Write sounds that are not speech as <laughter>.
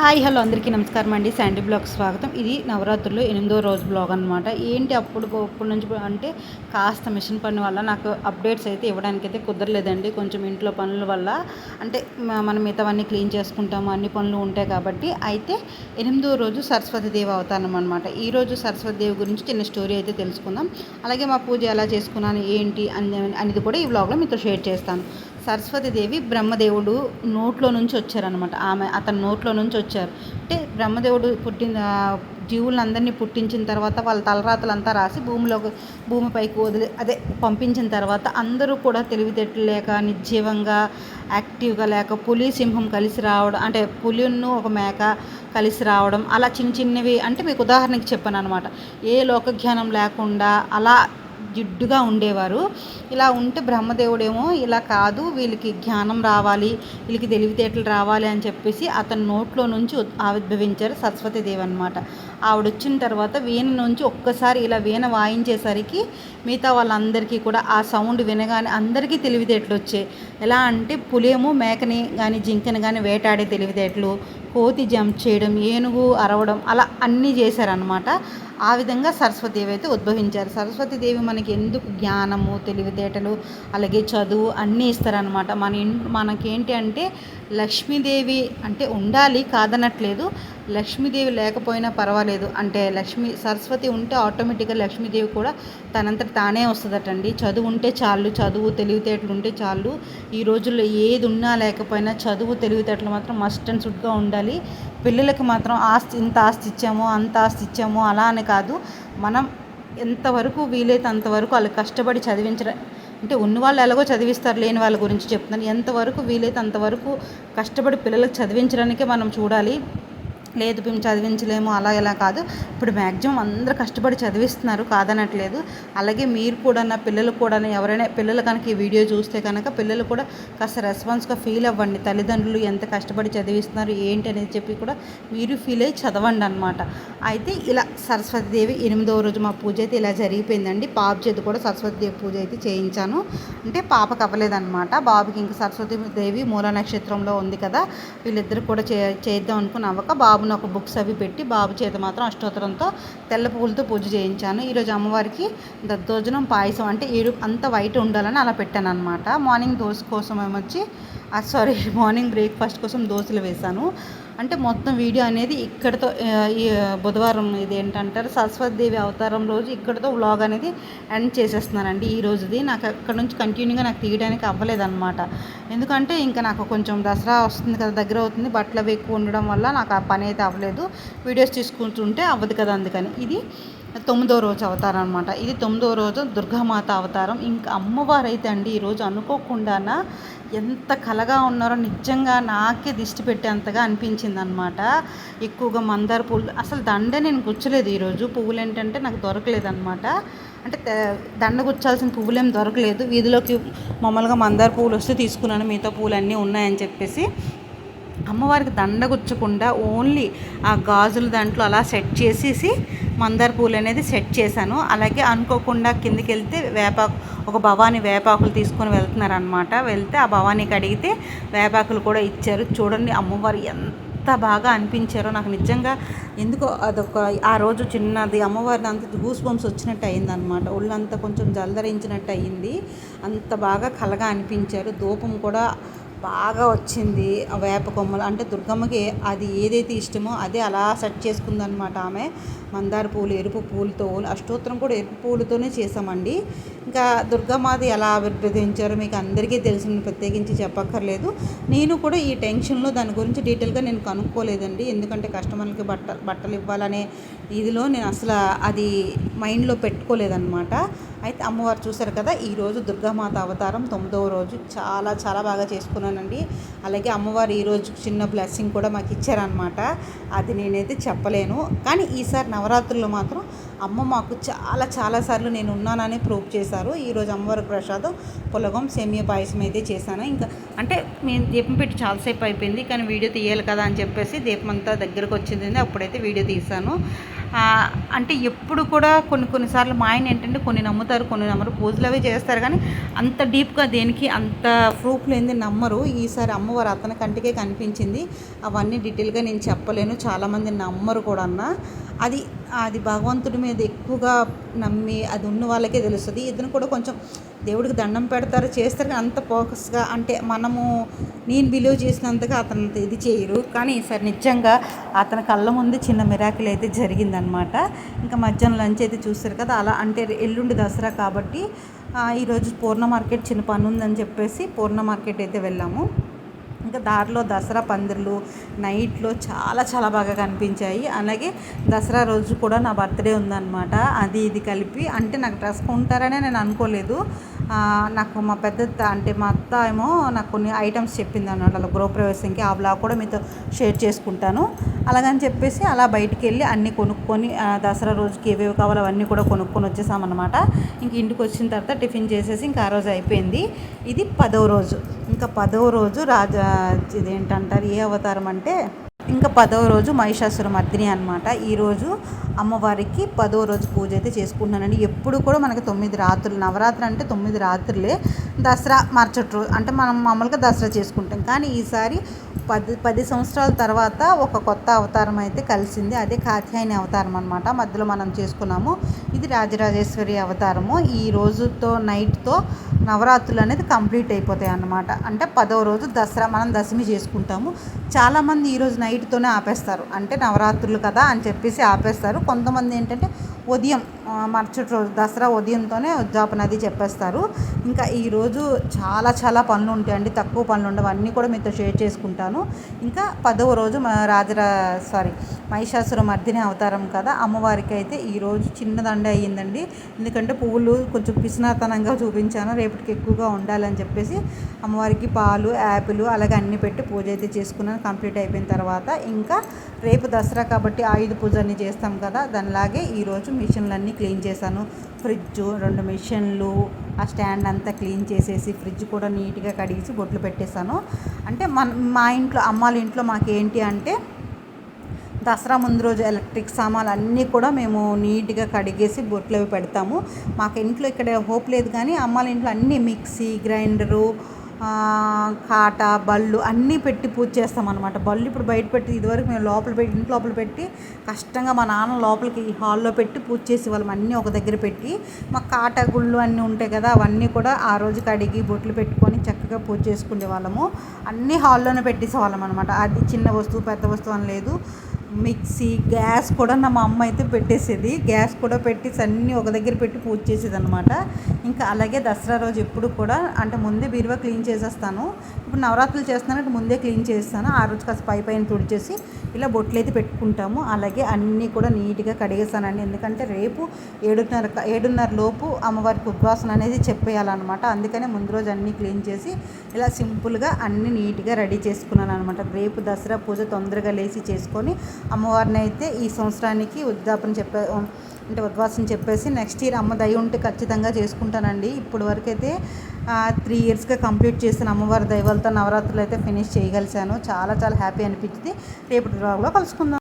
Hi hello అందరికీ నమస్కారం అండి. శాండీ బ్లాగ్ స్వాగతం. ఇది నవరాత్రులు ఎనిమిదో రోజు బ్లాగ్ అనమాట ఏంటి అప్పుడు అప్పటి నుంచి అంటే కాస్త మిషన్ పని వల్ల నాకు అప్డేట్స్ అయితే ఇవ్వడానికి అయితే కుదరలేదండి. కొంచెం ఇంట్లో పనుల వల్ల. అంటే మనం మిగతావన్నీ క్లీన్ చేసుకుంటాము అన్ని పనులు ఉంటాయి కాబట్టి. అయితే ఎనిమిదో రోజు సరస్వతి దేవి అవతారం అనమాట ఈరోజు సరస్వతి దేవి గురించి చిన్న స్టోరీ అయితే తెలుసుకుందాం. అలాగే మా పూజ ఎలా చేసుకున్నాను ఏంటి అని అనేది కూడా ఈ వ్లాగ్లో మీతో షేర్ చేస్తాను. సరస్వతీదేవి బ్రహ్మదేవుడు నోట్లో నుంచి వచ్చారనమాట ఆమె అతని నోట్లో నుంచి వచ్చారు. అంటే బ్రహ్మదేవుడు పుట్టిన జీవులందరినీ పుట్టించిన తర్వాత వాళ్ళ తలరాతలంతా రాసి భూమిలోకి భూమిపైకి వదిలి అదే పంపించిన తర్వాత అందరూ కూడా తెలివితేటలు లేక నిర్జీవంగా యాక్టివ్గా లేక పులి సింహం కలిసి రావడం అంటే పులిను ఒక మేక కలిసి రావడం అలా చిన్న చిన్నవి అంటే మీకు ఉదాహరణకి చెప్పాను అనమాట ఏ లోకజ్ఞానం లేకుండా అలా జిడ్డుగా ఉండేవారు. ఇలా ఉంటే బ్రహ్మదేవుడేమో ఇలా కాదు వీళ్ళకి జ్ఞానం రావాలి వీళ్ళకి తెలివితేటలు రావాలి అని చెప్పేసి అతని నోట్లో నుంచి ఆవిర్భవించారు సరస్వతీదేవి అనమాట ఆవిడ వచ్చిన తర్వాత వీణ నుంచి ఒక్కసారి ఇలా వీణ వాయించేసరికి మిగతా వాళ్ళందరికీ కూడా ఆ సౌండ్ వినగానే అందరికీ తెలివితేటలు వచ్చాయి. ఎలా అంటే పులేమో మేకని కానీ జింకని కానీ వేటాడే తెలివితేటలు కోతి జంప్ చేయడం ఏనుగు అరవడం అలా అన్నీ చేశారనమాట ఆ విధంగా సరస్వతిదేవి అయితే ఉద్భవించారు. సరస్వతీదేవి మనకి ఎందుకు జ్ఞానము తెలివితేటలు అలాగే చదువు అన్నీ ఇస్తారనమాట మన మనకేంటి అంటే లక్ష్మీదేవి అంటే ఉండాలి కాదనట్లేదు. లక్ష్మీదేవి లేకపోయినా పర్వాలేదు. అంటే లక్ష్మి సరస్వతి ఉంటే ఆటోమేటిక్గా లక్ష్మీదేవి కూడా తనంతట తానే వస్తుందటండి. చదువు ఉంటే చాలు చదువు తెలివితేటలు ఉంటే చాలు. ఈ రోజుల్లో ఏది ఉన్నా లేకపోయినా చదువు తెలివితేటలు మాత్రం మస్ట్ అండ్ సుడ్గా ఉండాలి. పిల్లలకి మాత్రం ఆస్తి ఇంత ఆస్తి ఇచ్చామో అంత ఆస్తి ఇచ్చామో అలా అని కాదు. మనం ఎంతవరకు వీలైతే అంతవరకు వాళ్ళు కష్టపడి చదివించడం అంటే ఉన్న వాళ్ళు ఎలాగో చదివిస్తారు లేని వాళ్ళ గురించి చెప్తున్నాను. ఎంతవరకు వీలైతే అంతవరకు కష్టపడి పిల్లలకు చదివించడానికే మనం చూడాలి. లేదు మేము చదివించలేము అలా ఇలా కాదు. ఇప్పుడు మ్యాక్సిమం అందరూ కష్టపడి చదివిస్తున్నారు కాదనట్లేదు. అలాగే మీరు కూడా నా పిల్లలు కూడా ఎవరైనా పిల్లలు కనుక ఈ వీడియో చూస్తే కనుక పిల్లలు కూడా కాస్త రెస్పాన్స్గా ఫీల్ అవ్వండి. తల్లిదండ్రులు ఎంత కష్టపడి చదివిస్తున్నారు ఏంటి అనేది చెప్పి కూడా మీరు ఫీల్ అయ్యి చదవండి అనమాట అయితే ఇలా సరస్వతిదేవి ఎనిమిదవ రోజు మా పూజ అయితే ఇలా జరిగిపోయిందండి. పాప చేతి కూడా సరస్వతిదేవి పూజ అయితే చేయించాను. అంటే పాపకు అవ్వలేదన్నమాట. బాబుకి ఇంకా సరస్వతీదేవి మూల నక్షత్రంలో ఉంది కదా వీళ్ళిద్దరు కూడా చే చేద్దాం అనుకుని అవ్వక బాబును ఒక బుక్స్ అవి పెట్టి బాబు చేత మాత్రం అష్టోత్తరంతో తెల్ల పువ్వులతో పూజ చేయించాను. ఈరోజు అమ్మవారికి దద్దోజనం పాయసం అంటే ఏడు అంత వైట్ ఉండాలని అలా పెట్టాను అనమాట మార్నింగ్ దోశ కోసం ఏమొచ్చి సారీ <laughs> మార్నింగ్ బ్రేక్ఫాస్ట్ కోసం దోశలు వేశాను. అంటే మొత్తం వీడియో అనేది ఇక్కడితో ఈ బుధవారం ఇది ఏంటంటారు సరస్వతి దేవి అవతారం రోజు ఇక్కడితో వ్లాగ్ అనేది ఎండ్ చేసేస్తున్నానండి ఈ రోజుది. నాకు అక్కడ నుంచి కంటిన్యూగా నాకు తీయడానికి అవ్వలేదన్నమాట. ఎందుకంటే ఇంకా నాకు కొంచెం దసరా వస్తుంది కదా దగ్గర అవుతుంది బట్టలు అవి ఎక్కువ ఉండడం వల్ల నాకు ఆ పని అయితే అవ్వలేదు. వీడియోస్ తీసుకుంటుంటే అవ్వదు కదా అందుకని. ఇది తొమ్మిదో రోజు అవతారం అనమాట ఇది తొమ్మిదో రోజు దుర్గామాత అవతారం. ఇంకా అమ్మవారు అయితే అండి ఈరోజు అనుకోకుండానా ఎంత కలగా ఉన్నారో నిజంగా నాకే దిష్టి పెట్టేంతగా అనిపించింది అనమాట ఎక్కువగా మందార పూలు అసలు దండ నేను గుచ్చలేదు ఈరోజు. పువ్వులు ఏంటంటే నాకు దొరకలేదన్నమాట. అంటే దండ గుచ్చాల్సిన పువ్వులు దొరకలేదు. వీధిలోకి మామూలుగా మందార పువ్వులు వస్తే తీసుకున్నాను మిగతా పువ్వులు అన్నీ ఉన్నాయని చెప్పేసి. అమ్మవారికి దండ గుచ్చకుండా ఓన్లీ ఆ గాజుల దాంట్లో అలా సెట్ చేసేసి మందార పూలు అనేది సెట్ చేశాను. అలాగే అనుకోకుండా కిందికి వెళ్తే వేపాకు ఒక భవానీ వేపాకులు తీసుకొని వెళ్తున్నారనమాట వెళ్తే ఆ భవానీకి అడిగితే వేపాకులు కూడా ఇచ్చారు. చూడండి అమ్మవారు ఎంత బాగా అనిపించారో. నాకు నిజంగా ఎందుకో అదొక ఆ రోజు చిన్నది అమ్మవారిని అంత గూస్ బంప్స్ వచ్చినట్టు అయింది అనమాట ఒళ్ళంతా కొంచెం జలధరించినట్టు అయ్యింది అంత బాగా కలగా అనిపించారు. ధూపం కూడా బాగా వచ్చింది వేప కొమ్మలు. అంటే దుర్గమ్మకి అది ఏదైతే ఇష్టమో అదే అలా సెట్ చేసుకుందనమాట ఆమె. మందార పూలు ఎరుపు పూలతో అష్టోత్తరం కూడా ఎరుపు పూలతోనే చేసామండి ఇంకా దుర్గమ్మది ఎలా ఆవిర్భవించారో మీకు అందరికీ తెలిసిన ప్రత్యేకించి చెప్పక్కర్లేదు. నేను కూడా ఈ టెన్షన్లో దాని గురించి డీటెయిల్గా నేను కనుక్కోలేదండి. ఎందుకంటే కస్టమర్లకి బట్ట బట్టలు ఇవ్వాలనే ఇదిలో నేను అసలు అది మైండ్లో పెట్టుకోలేదన్నమాట. అయితే అమ్మవారు చూశారు కదా ఈరోజు దుర్గామాత అవతారం తొమ్మిదవ రోజు. చాలా చాలా బాగా చేసుకున్నాను చేసుకున్నానండి అలాగే అమ్మవారు ఈరోజు చిన్న బ్లెస్సింగ్ కూడా మాకు ఇచ్చారనమాట అది నేనైతే చెప్పలేను. కానీ ఈసారి నవరాత్రుల్లో మాత్రం అమ్మ మాకు చాలా చాలా సార్లు నేను ఉన్నానని ప్రూవ్ చేశారు. ఈరోజు అమ్మవారి ప్రసాదం పులగం సేమియా పాయసం అయితే చేశాను. ఇంకా అంటే మేము దీపం పెట్టి చాలాసేపు అయిపోయింది కానీ వీడియో తీయాలి కదా అని చెప్పేసి దీపం అంతా దగ్గరకు వచ్చింది అప్పుడైతే వీడియో తీశాను. అంటే ఎప్పుడు కూడా కొన్ని కొన్నిసార్లు మా ఆయన ఏంటంటే కొన్ని నమ్ముతారు కొన్ని నమ్మరు. పూజలు అవి చేస్తారు కానీ అంత డీప్గా దేనికి అంత ప్రూఫ్ లేని నమ్మరు. ఈసారి అమ్మవారు అతని కంటికే కనిపించింది. అవన్నీ డీటెయిల్గా నేను చెప్పలేను. చాలామంది నమ్మరు కూడా అన్న. అది అది భగవంతుడి మీద ఎక్కువగా నమ్మి అది ఉన్న వాళ్ళకే తెలుస్తుంది. ఇతను కూడా కొంచెం దేవుడికి దండం పెడతారు చేస్తారు అంత ఫోకస్గా అంటే మనము నేను బిలీవ్ చేసినంతగా అతను అంత ఇది చేయరు. కానీ ఈసారి నిజంగా అతని కళ్ళ ముందు చిన్న మిరాకిల్ అయితే జరిగిందనమాట ఇంకా మధ్యాహ్నం లంచ్ అయితే చూస్తారు కదా అలా అంటే ఎల్లుండి దసరా కాబట్టి ఈరోజు పూర్ణ మార్కెట్ చిన్న పని ఉందని చెప్పేసి పూర్ణ మార్కెట్ అయితే వెళ్ళాము. ఇంకా దారిలో దసరా పందిర్లు నైట్లో చాలా చాలా బాగా కనిపించాయి. అలాగే దసరా రోజు కూడా నా బర్త్డే ఉందన్నమాట. అది ఇది కలిపి అంటే నాకు డ్రెస్ కొంటారనే నేను అనుకోలేదు. నాకు మా పెద్ద అంటే మా అత్త ఏమో నాకు కొన్ని ఐటమ్స్ చెప్పింది అన్నమాట అలా గృహప్రవేశంకి ఆ బ్లాగ్ కూడా మీతో షేర్ చేసుకుంటాను. అలాగని చెప్పేసి అలా బయటికి వెళ్ళి అన్నీ కొనుక్కొని దసరా రోజుకి ఏవేవి కావాలో అవన్నీ కూడా కొనుక్కొని వచ్చేసామన్నమాట. ఇంక ఇంటికి వచ్చిన తర్వాత టిఫిన్ చేసేసి ఇంకా ఆ రోజు అయిపోయింది. ఇది పదవ రోజు. ఇంకా పదవ రోజు రాజా ఇదేంటంటారు? ఏ అవతారం అంటే ఇంకా పదవ రోజు మహిషాసుర మర్దిని అనమాట ఈరోజు అమ్మవారికి పదవ రోజు పూజ అయితే చేసుకుంటున్నానండి. ఎప్పుడు కూడా మనకి తొమ్మిది రాత్రులు నవరాత్రి అంటే తొమ్మిది రాత్రులే దసరా మరుసటి రోజు అంటే మనం మామూలుగా దసరా చేసుకుంటాం. కానీ ఈసారి పది పది సంవత్సరాల తర్వాత ఒక కొత్త అవతారం అయితే కలిసింది. అదే కాత్యాయని అవతారం అనమాట మధ్యలో మనం చేసుకున్నాము. ఇది రాజరాజేశ్వరి అవతారము. ఈ రోజుతో నైట్తో నవరాత్రులు అనేది కంప్లీట్ అయిపోతాయి అన్నమాట. అంటే పదవ రోజు దసరా మనం దశమి చేసుకుంటాము. చాలామంది ఈరోజు నైట్తోనే ఆపేస్తారు. అంటే నవరాత్రులు కదా అని చెప్పేసి ఆపేస్తారు. కొంతమంది ఏంటంటే ఉదయం ఆ, మరుసటి రోజు దసరా ఉదయంతోనే ఉద్యాపన అది చెప్పేస్తారు. ఇంకా ఈరోజు చాలా చాలా పనులు ఉంటాయండి. తక్కువ పనులు ఉండవు. అన్నీ కూడా మీతో షేర్ చేసుకుంటాను. ఇంకా పదవ రోజు మా రాజరా సారీ మహిషాసుర మర్దిని అవతారం కదా అమ్మవారికి అయితే ఈరోజు చిన్నదండ అయ్యిందండి. ఎందుకంటే పువ్వులు కొంచెం పిసినాతనంగా చూపించాను. రేపటికి ఎక్కువగా ఉండాలని చెప్పేసి అమ్మవారికి పాలు యాపిల్ అలాగే అన్ని పెట్టి పూజ అయితే చేసుకున్నాను. కంప్లీట్ అయిపోయిన తర్వాత ఇంకా రేపు దసరా కాబట్టి ఆయుధ పూజ అన్ని చేస్తాం కదా దానిలాగే ఈరోజు మిషన్లన్నీ క్లీన్ చేశాను. ఫ్రిడ్జ్ రెండు మిషన్లు ఆ స్టాండ్ అంతా క్లీన్ చేసేసి ఫ్రిడ్జ్ కూడా నీట్గా కడిగేసి బొట్లు పెట్టేశాను. అంటే మన మా ఇంట్లో అమ్మాళ్ళ ఇంట్లో మాకేంటి అంటే దసరా ముందు రోజు ఎలక్ట్రిక్ సామాన్లు అన్నీ కూడా మేము నీట్గా కడిగేసి బొట్లు పెడతాము. మాకు ఇంట్లో ఇక్కడ హోప్ లేదు కానీ అమ్మాళ్ళ ఇంట్లో అన్నీ మిక్సీ గ్రైండరు కాట బళ్ళు అన్నీ పెట్టి పూజ చేస్తాం అనమాట బళ్ళు ఇప్పుడు బయట పెట్టి ఇదివరకు మేము లోపల పెట్టి ఇంటి లోపల పెట్టి కష్టంగా మా నాన్న లోపలికి హాల్లో పెట్టి పూజ చేసేవాళ్ళం అన్నీ ఒక దగ్గర పెట్టి. మా కాట గుళ్ళు అన్నీ ఉంటాయి కదా అవన్నీ కూడా ఆ రోజు కడిగి బొట్లు పెట్టుకొని చక్కగా పూజ చేసుకునే వాళ్ళము అన్నీ హాల్లోనే పెట్టేసేవాళ్ళం అనమాట అది చిన్న వస్తువు పెద్ద వస్తువు అని లేదు. మిక్సీ గ్యాస్ కూడా నా మా అమ్మ అయితే పెట్టేసేది. గ్యాస్ కూడా పెట్టేసి అన్నీ ఒక దగ్గర పెట్టి పూజ చేసేది అనమాట ఇంకా అలాగే దసరా రోజు ఎప్పుడు కూడా అంటే ముందే బీరువా క్లీన్ చేసేస్తాను. ఇప్పుడు నవరాత్రులు చేస్తున్నానంటే ముందే క్లీన్ చేస్తాను. ఆ రోజు కాస్త పై పైన తుడిచేసి ఇలా బొట్లు అయితే పెట్టుకుంటాము. అలాగే అన్నీ కూడా నీట్గా కడిగేస్తానండి. ఎందుకంటే రేపు ఏడున్నర ఏడున్నర లోపు అమ్మవారికి ఉద్వాసన అనేది చెప్పేయాలన్నమాట. అందుకనే ముందు రోజు అన్నీ క్లీన్ చేసి ఇలా సింపుల్గా అన్నీ నీట్గా రెడీ చేసుకున్నాను అనమాట రేపు దసరా పూజ తొందరగా లేచి చేసుకొని అమ్మవారిని అయితే ఈ సంవత్సరానికి ఉద్దాపన చెప్పే అంటే ఉద్వాసం చెప్పేసి నెక్స్ట్ ఇయర్ అమ్మ దయ ఉంటే ఖచ్చితంగా చేసుకుంటానండి. ఇప్పుడు వరకు అయితే త్రీ ఇయర్స్గా కంప్లీట్ చేసిన అమ్మవారి దైవాలతో నవరాత్రులు అయితే ఫినిష్ చేయగలిశాను. చాలా చాలా హ్యాపీ అనిపించింది. రేపటి బ్లాగ్లో కలుసుకుందాం.